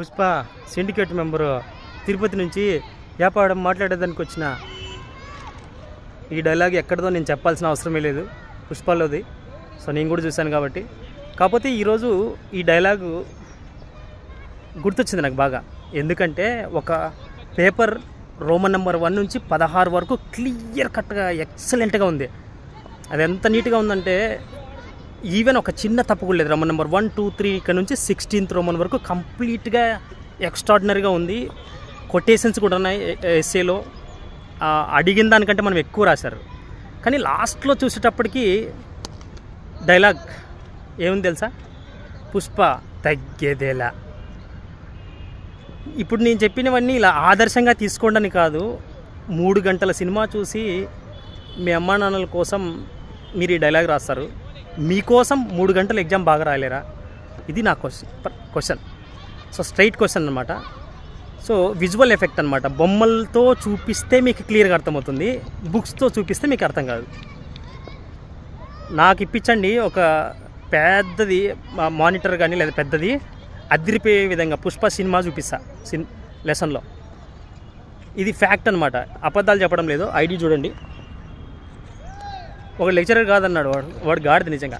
Pushpa syndicate member Tirupati నుంచి వ్యాపారం మాట్లాడేదానికి వచ్చిన ఈ డైలాగ్ ఎక్కడిదో నేను చెప్పాల్సిన అవసరమే లేదు పుష్పలోది. సో నేను కూడా చూశాను కాబట్టి. కాకపోతే ఈరోజు ఈ డైలాగు గుర్తొచ్చింది నాకు బాగా. ఎందుకంటే ఒక పేపర్ రోమన్ నెంబర్ వన్ నుంచి పదహారు వరకు క్లియర్ కట్గా ఎక్సలెంట్గా ఉంది. అది ఎంత నీట్గా ఉందంటే ఈవెన్ ఒక చిన్న తప్పు కూడా లేదు. Roman number one two three ఇక్కడ నుంచి సిక్స్టీన్త్ రోమన్ వరకు కంప్లీట్గా ఎక్స్ట్రాడినరీగా ఉంది. కొటేషన్స్ కూడా ఉన్నాయి ఎస్ఏలో అడిగిన దానికంటే మనం ఎక్కువ రాశారు. కానీ లాస్ట్లో చూసేటప్పటికి డైలాగ్ ఏముంది తెలుసా? పుష్ప తగ్గేదేలా. ఇప్పుడు నేను చెప్పినవన్నీ ఇలా ఆదర్శంగా తీసుకోండి కాదు. మూడు గంటల సినిమా చూసి మీ అమ్మా నాన్నల కోసం మీరు ఈ డైలాగ్ రాస్తారు. మీకోసం మూడు గంటలు ఎగ్జామ్ బాగా రాయలేరా? ఇది నా question question. So straight question అనమాట సో విజువల్ ఎఫెక్ట్ అనమాట బొమ్మలతో చూపిస్తే మీకు క్లియర్గా అర్థమవుతుంది. బుక్స్తో చూపిస్తే మీకు అర్థం కాదు. నాకు ఇప్పించండి ఒక పెద్దది మానిటర్ కానీ లేదా పెద్దది అదిరిపోయే విధంగా పుష్ప సినిమా చూపిస్తా సిన్ లెసన్లో. ఇది ఫ్యాక్ట్ అనమాట అబద్ధాలు చెప్పడం లేదు ఐడి చూడండి. ఒక లెక్చరర్ కాదన్నాడు వాడు. వాడు గాడిది నిజంగా.